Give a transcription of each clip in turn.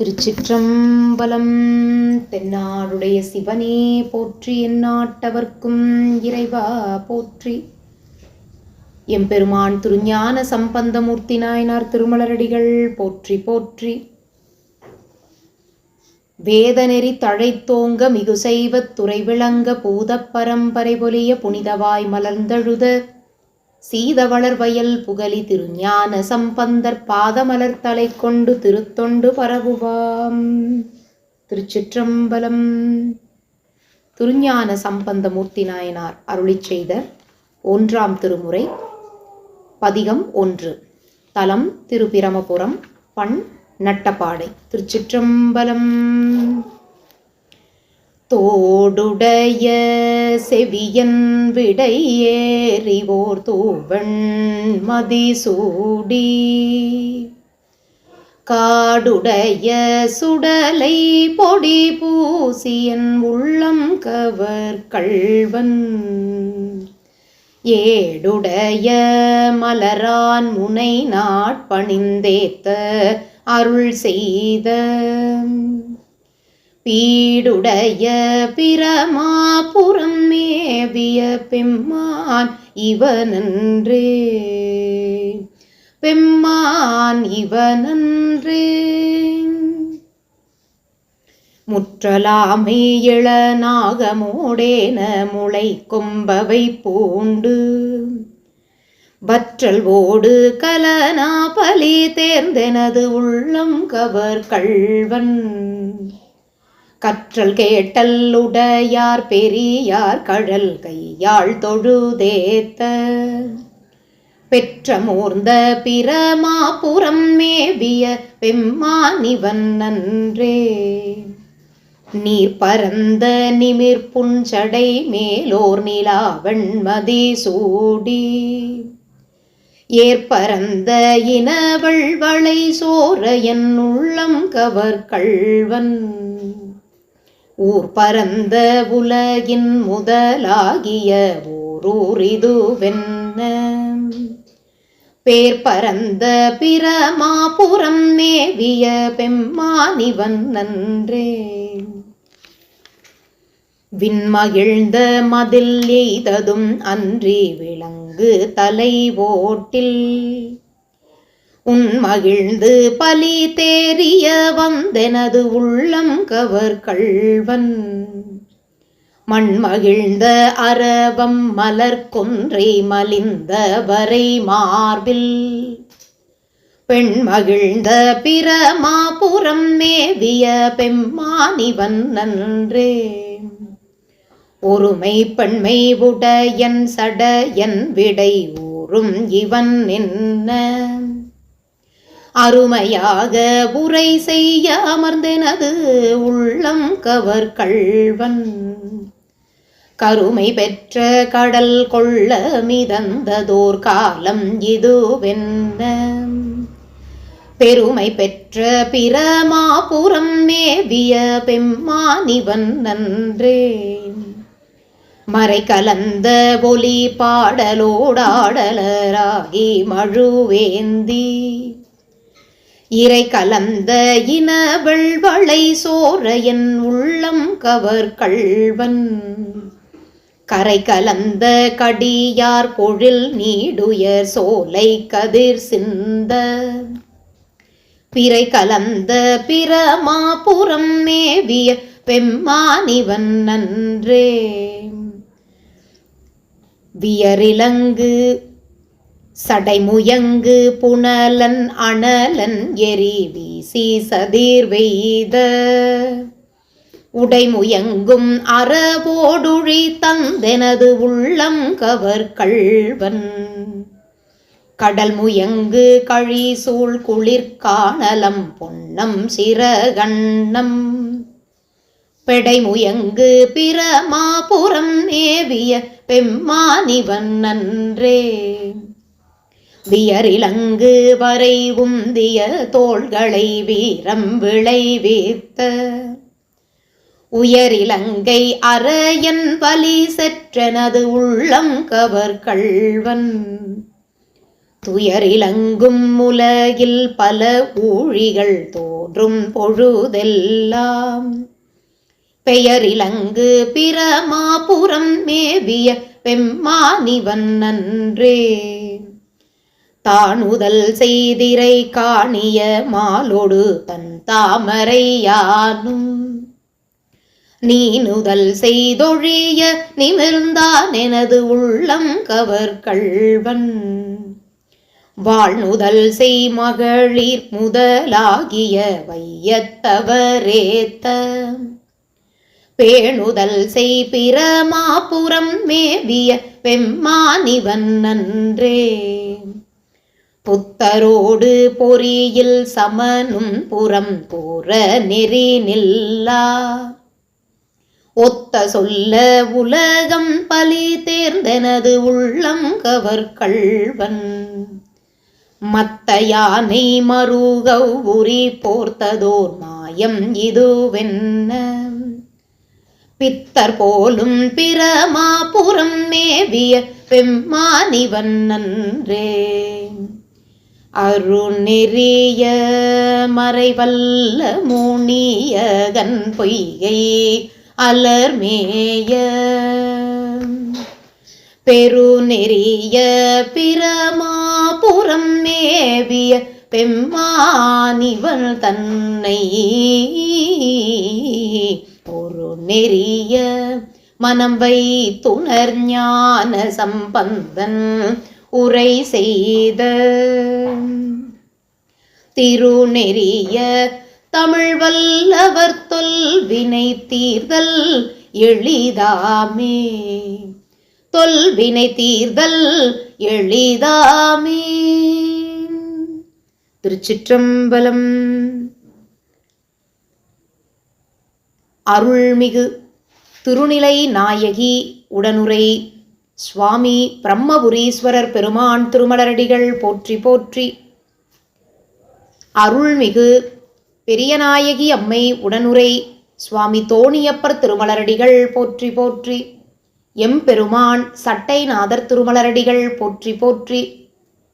திருச்சிற்றம்பலம். தென்னாடுடைய சிவனே போற்றி எந்நாட்டவர்க்கும் இறைவா போற்றி. எம்பெருமான் திருஞான சம்பந்தமூர்த்தி நாயனார் திருமலரடிகள் போற்றி போற்றி. வேதநெறி தழைத்தோங்க மிகு செய்வத் துறை விளங்க பூதப் பரம்பரை பொலிய புனிதவாய் மலர்ந்தழுத. சீதவளர் வயல் புகழி திருஞான சம்பந்தர் பாதமலர் தலை கொண்டு திருத்தொண்டு பரவுவாம் திருச்சிற்றம்பலம். திருஞான சம்பந்தமூர்த்தி நாயனார் அருளி செய்த ஒன்றாம் திருமுறை பதிகம் ஒன்று. தலம் திருபிரமபுரம் பண் நட்டப்பாடை. திருச்சிற்றம்பலம். தோடுடைய செவியன் விடையேறிவோர் தூவண் மதிசூடி. காடுடைய சுடலை பொடி பூசியன் உள்ளம் கவர் கள்வன். ஏடுடைய மலரான் முனை நாட்பணிந்தேத்த அருள் செய்த பீடுடைய பிரமாபுரம் மேவிய பெம்மான் இவனன்றே. பெம்மான் இவனன்றே. முற்றலாமை இளநாகமோடேன முளை கொம்பவை பூண்டு. வற்றல் ஓடு கலனா பலி தேர்ந்தெனது உள்ளம் கவர் கள்வன். கற்றல் கேட்டல் உடையார் பெரியார் கழல் கையாள் தொழுதேத்த. பெற்ற மூர்ந்த பிரமாபுரம் மேவிய பெம்மானிவன் நன்றே. நீர் பரந்த நிமிர் புஞ்சடை மேலோர் நிலாவண்மதி சூடி. ஏற்பரந்த இனவள் வளை சோர என் உள்ளம் கவர் கள்வன். ஊர் பரந்த உலகின் முதலாகிய ஊரூரிதுவென்ன பேர் பரந்த பிரமாபுரம் மேவிய பெம்மானிவன் நன்றே விண்மகிழ்ந்த மதில் எய்ததும் அன்றி விளங்கு தலை ஓட்டில். உன் மகிழ்ந்து பலி தேறிய வந்தெனது உள்ளம் கவர் கள்வன். மண்மகிழ்ந்த அரவம் மலர் கொன்றை மலிந்த வரை மார்பில். பெண் மகிழ்ந்த பிரமாபுரம் மேவிய பெம்மானிவன் நன்றே ஒருமை பெண்மை உடையன் சடையன் விடை ஊறும் இவன் என்ன அருமையாக உரை செய்ய அமர்ந்தெனது உள்ளம் கவர் கள்வன். கருமை பெற்ற கடல் கொள்ள மிதந்ததோர் காலம் இதுவென்ன? பெருமை பெற்ற பிரமாபுரம் மேவிய பெம்மானிவன் நன்றே மறை கலந்த ஒலி பாடலோடாடலராகி மழுவேந்தி. இறை கலந்த இனவள் வளை சோர என் உள்ளம் கவர் கள்வன். கரை கலந்த கடியார் பொழில் நீடுயர் சோலை கதிர் சிந்த. பிறை கலந்த பிரமாபுரம் மேவிய பெம்மானிவன் நன்றே. வியரிலங்கு சடைமுயங்கு புனலன் அனலன் எரி வீசி சதீர் வெய்த. உடைமுயங்கும் அறபோடுழி தந்தெனது உள்ளம் கவர் கள்வன். கடல் முயங்கு கழி சூழ் குளிர் பொன்னம் சிறகண்ணம். பெடைமுயங்கு பிரமாபுரம் நேவிய பெம்மானிவன் நன்றே வியரிலங்கு வரை உந்திய தோள்களை வீரம் விளைவித்த. உயரிலங்கை அரையன் வலி செற்றனது உள்ளம் கவர் கள்வன். துயரிலங்கும் உலகில் பல ஊழிகள் தோன்றும் பொழுதெல்லாம். பெயரிலங்கு பிரமாபுரம் மேவிய பெம்மானிவன் நன்றே. தானுதல் செய்திரை காணிய மாலோடு தன் தாமரையானும் நீனுதல் செய்தொழிய நிமிர்ந்தான் எனது உள்ளம் கவர் கள்வன். வாழ்நுதல் செய் மகளிர் முதலாகிய வையத்தவரேத்த. பேணுதல் செய் பிரமாபுரம் மேவிய பெம்மானிவன் நன்றே. புத்தரோடு பொறியில் சமனும் புறம் புற நெறி நில்லா. ஒத்த சொல்ல உலகம் பலி தேர்ந்தெனது உள்ளம் கவர் கள்வன். மத்த யானை மருகவ் உரி போர்த்ததோர் மாயம் இதுவென்ன? பித்தர் போலும் பிரமாபுரம் மேவிய பெம்மானிவன் நன்றே அருநெறிய மறைவல்ல முனியகன் பொய்கை அலர்மேய. பெருநெறிய பிரமாபுரம் மேவிய பெம்மானிவள் தன்னை. ஒரு நெறிய மனம் வைத்துணர் ஞான சம்பந்தன். உரை செய்த. திருநெறிய தமிழ் வல்லவர் தொல் வினை தீர்தல் எளிதாமே. தொல்வினை தீர்தல் எளிதாமே. திருச்சிற்றம்பலம். அருள்மிகு திருநிலை நாயகி உடனுரை சுவாமி பிரம்மபுரீஸ்வரர் பெருமான் திருமலரடிகள் போற்றி போற்றி. அருள்மிகு பெரியநாயகி அம்மை உடனுரை சுவாமி தோணியப்பர் திருமலரடிகள் போற்றி போற்றி. எம்பெருமான் சட்டைநாதர் திருமலரடிகள் போற்றி போற்றி.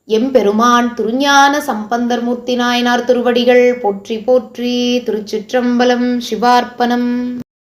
எம்பெருமான் திருஞான சம்பந்தர் மூர்த்தி நாயனார் திருவடிகள் போற்றி போற்றி. திருச்சிற்றம்பலம் சிவார்ப்பணம்.